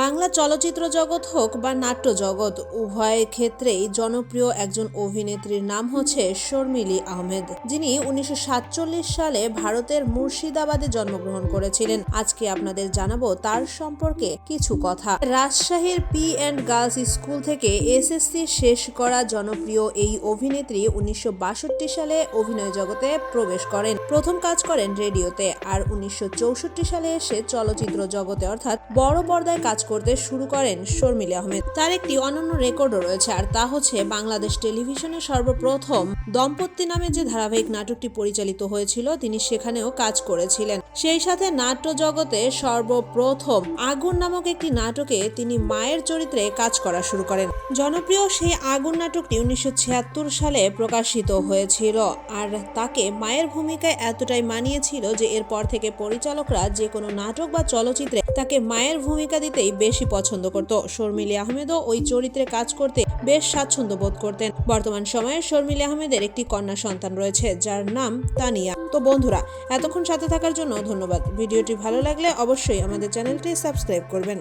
বাংলা চলচ্চিত্র জগৎ হোক বা নাট্য জগৎ, উভয় ক্ষেত্রেই জনপ্রিয় একজন অভিনেত্রীর নাম হচ্ছে শর্মিলি আহমেদ, যিনি উনিশশো সাতচল্লিশ সালে ভারতের মুর্শিদাবাদে জন্মগ্রহণ করেছিলেন। আজকে আপনাদের জানাব তার সম্পর্কে কিছু কথা। রাজশাহীর পি অ্যান্ড গার্লস স্কুল থেকে এসএসসি শেষ করা জনপ্রিয় এই অভিনেত্রী উনিশশো বাষট্টি সালে অভিনয় জগতে প্রবেশ করেন। প্রথম কাজ করেন রেডিওতে, আর উনিশশো চৌষট্টি সালে এসে চলচ্চিত্র জগতে, অর্থাৎ বড় পর্দায় কাজ করতে শুরু করেন শর্মিলী আহমেদ। তার একটি অনন্য রেকর্ডও রয়েছে, আর তা হচ্ছে বাংলাদেশ টেলিভিশনে সর্বপ্রথম দম্পতি নামে যে ধারাবাহিক নাটকটি পরিচালিত হয়েছিল, তিনি সেখানেও কাজ করেছিলেন। সেই সাথে নাট্য জগতে সর্বপ্রথম আগুন নামক একটি নাটকে তিনি মায়ের চরিত্রে কাজ করা শুরু করেন। জনপ্রিয় সেই আগুন নাটকটি উনিশশো ছিয়াত্তর সালে প্রকাশিত হয়েছিল, আর তাকে মায়ের ভূমিকায় এতটাই মানিয়েছিল যে এরপর থেকে পরিচালকরা যে কোনো নাটক বা চলচ্চিত্রে তাকে মায়ের ভূমিকা দিতেই বেশি পছন্দ করত। শর্মিলি আহমেদও ওই চরিত্রে কাজ করতে বেশ স্বাচ্ছন্দ্য বোধ করতেন। বর্তমান সময়ে শর্মিলি আহমেদের একটি কন্যা সন্তান রয়েছে, যার নাম তানিয়া। তো বন্ধুরা, এতক্ষণ সাথে থাকার জন্য ধন্যবাদ। ভিডিওটি ভালো লাগলে অবশ্যই আমাদের চ্যানেলটি সাবস্ক্রাইব করবেন।